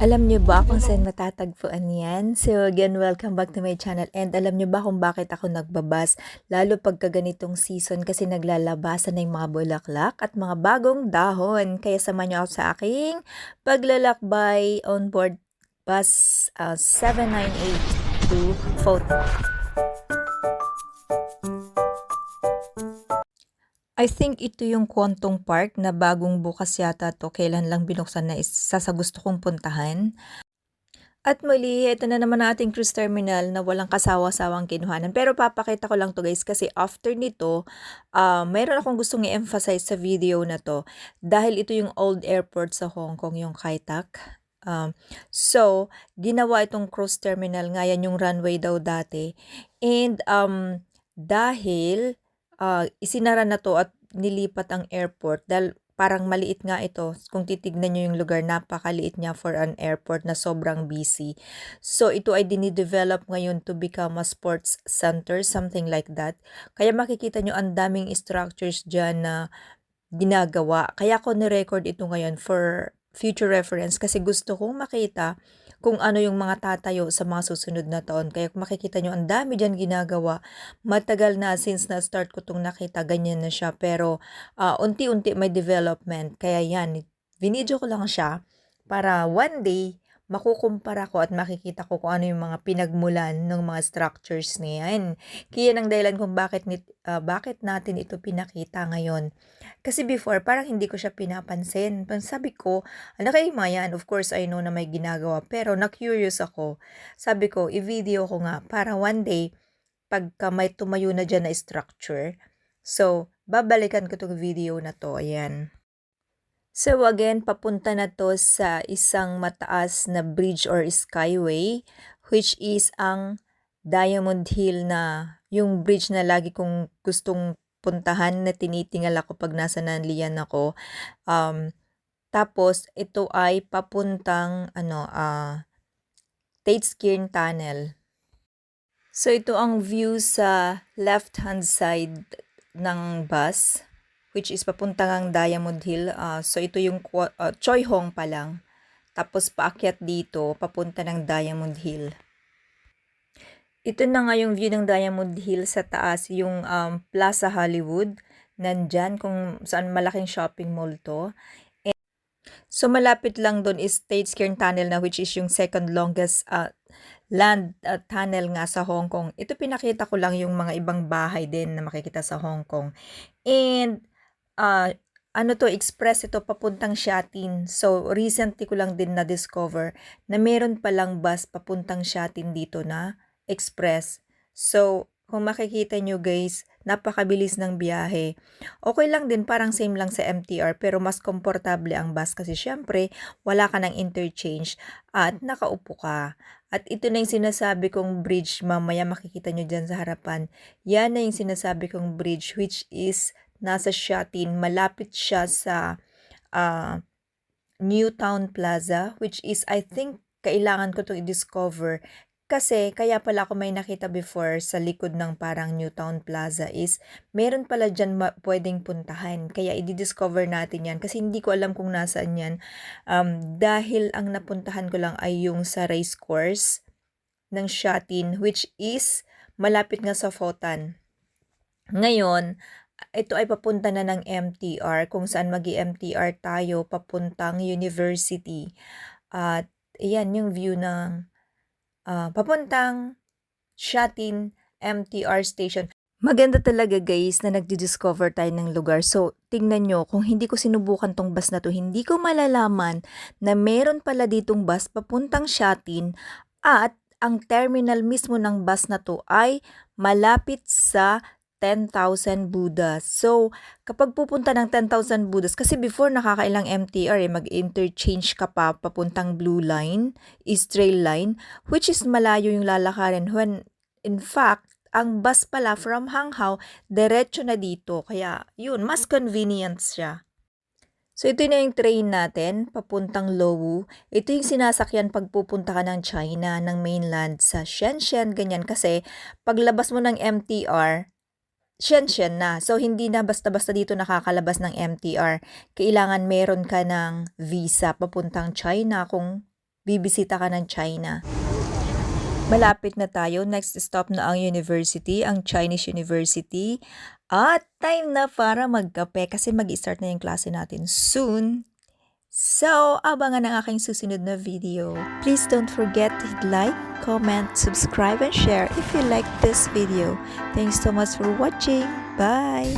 Alam niyo ba kung saan matatagpuan yan? So again, welcome back to my channel. And alam niyo ba kung bakit ako nagbabas? Lalo pagka ganitong season kasi naglalabasan na yung mga bulaklak at mga bagong dahon. Kaya samahan niyo ako sa aking paglalakbay on board bus uh, 798 to Photo. I think ito yung Kwontong Park na bagong bukas yata to. Kailan lang binuksan na isa sa gusto kong puntahan. At muli, ito na naman ang ating cruise terminal na walang kasawa-sawang kinuhanan. Pero papakita ko lang to guys kasi after nito, uh, mayroon akong gustong i-emphasize sa video na to. Dahil ito yung old airport sa Hong Kong, yung Kai Tak. Um, so, ginawa itong cruise terminal. Ngayon yung runway daw dati. And um, dahil uh, isinara na to at nilipat ang airport dahil parang maliit nga ito. Kung titignan nyo yung lugar, napakaliit niya for an airport na sobrang busy. So, ito ay dinidevelop ngayon to become a sports center, something like that. Kaya makikita nyo ang daming structures dyan na ginagawa. Kaya ko ni-record ito ngayon for future reference kasi gusto kong makita kung ano yung mga tatayo sa mga susunod na taon. Kaya makikita nyo, ang dami dyan ginagawa. Matagal na since na-start ko itong nakita, ganyan na siya. Pero uh, unti-unti may development. Kaya yan, vinidyo ko lang siya para one day makukumpara ko at makikita ko kung ano yung mga pinagmulan ng mga structures na yan. Kaya ang dahilan kung bakit, uh, bakit natin ito pinakita ngayon. Kasi before, parang hindi ko siya pinapansin. Sabi ko, ano kayo yan? Of course, I know na may ginagawa. Pero na-curious ako. Sabi ko, i-video ko nga para one day, pagka may tumayo na dyan na structure, so, babalikan ko itong video na to. Ayan. So again, papunta na to sa isang mataas na bridge or skyway, which is ang Diamond Hill na yung bridge na lagi kong gustong puntahan na tinitingal ako pag nasa Nanlian ako. Um, tapos, ito ay papuntang ano, uh, Tateskiern Tunnel. So, ito ang view sa left-hand side ng bus which is papuntang Diamond Hill. Uh, so ito yung uh, Choi Hong pa lang. Tapos paakyat dito, papunta ng Diamond Hill. Ito na nga yung view ng Diamond Hill sa taas, yung um, Plaza Hollywood. Nandyan kung saan malaking shopping mall to. And, so malapit lang doon is State Cairn Tunnel na which is yung second longest uh, land uh, tunnel nga sa Hong Kong. Ito pinakita ko lang yung mga ibang bahay din na makikita sa Hong Kong. And uh, ano to, express ito papuntang Shatin. So, recently ko lang din na-discover na meron palang bus papuntang Shatin dito na express. So, kung makikita nyo guys, napakabilis ng biyahe. Okay lang din, parang same lang sa MTR, pero mas komportable ang bus kasi syempre, wala ka ng interchange at nakaupo ka. At ito na yung sinasabi kong bridge, mamaya makikita nyo dyan sa harapan. Yan na yung sinasabi kong bridge, which is nasa Shatin, malapit siya sa uh, Newtown Plaza, which is, I think, kailangan ko itong i-discover. Kasi, kaya pala ako may nakita before sa likod ng parang Newtown Plaza is, meron pala dyan ma- pwedeng puntahan. Kaya, i-discover natin yan. Kasi hindi ko alam kung nasaan yan. Um, dahil ang napuntahan ko lang ay yung sa race course ng Shatin, which is malapit nga sa Fotan. Ngayon, ito ay papunta na ng MTR kung saan mag mtr tayo papuntang university. At iyan yung view ng uh, papuntang Shatin MTR station. Maganda talaga guys na nagdi-discover tayo ng lugar. So, tingnan nyo, kung hindi ko sinubukan tong bus na to, hindi ko malalaman na meron pala ditong bus papuntang Shatin at ang terminal mismo ng bus na to ay malapit sa 10,000 Buddhas. So, kapag pupunta ng 10,000 Buddhas, kasi before nakakailang MTR, eh, mag-interchange ka pa papuntang Blue Line, East Trail Line, which is malayo yung lalakarin. When, in fact, ang bus pala from Hanghao, diretso na dito. Kaya, yun, mas convenient siya. So, ito na yung train natin, papuntang Lowu. Ito yung sinasakyan pag pupunta ka ng China, ng mainland, sa Shenzhen, ganyan. Kasi, paglabas mo ng MTR, Shenzhen na. So, hindi na basta-basta dito nakakalabas ng MTR. Kailangan meron ka ng visa papuntang China kung bibisita ka ng China. Malapit na tayo. Next stop na ang university, ang Chinese University. At time na para magkape kasi mag-start na yung klase natin soon. So, abangan ang aking susunod na video. Please don't forget to like, comment, subscribe, and share if you like this video. Thanks so much for watching. Bye!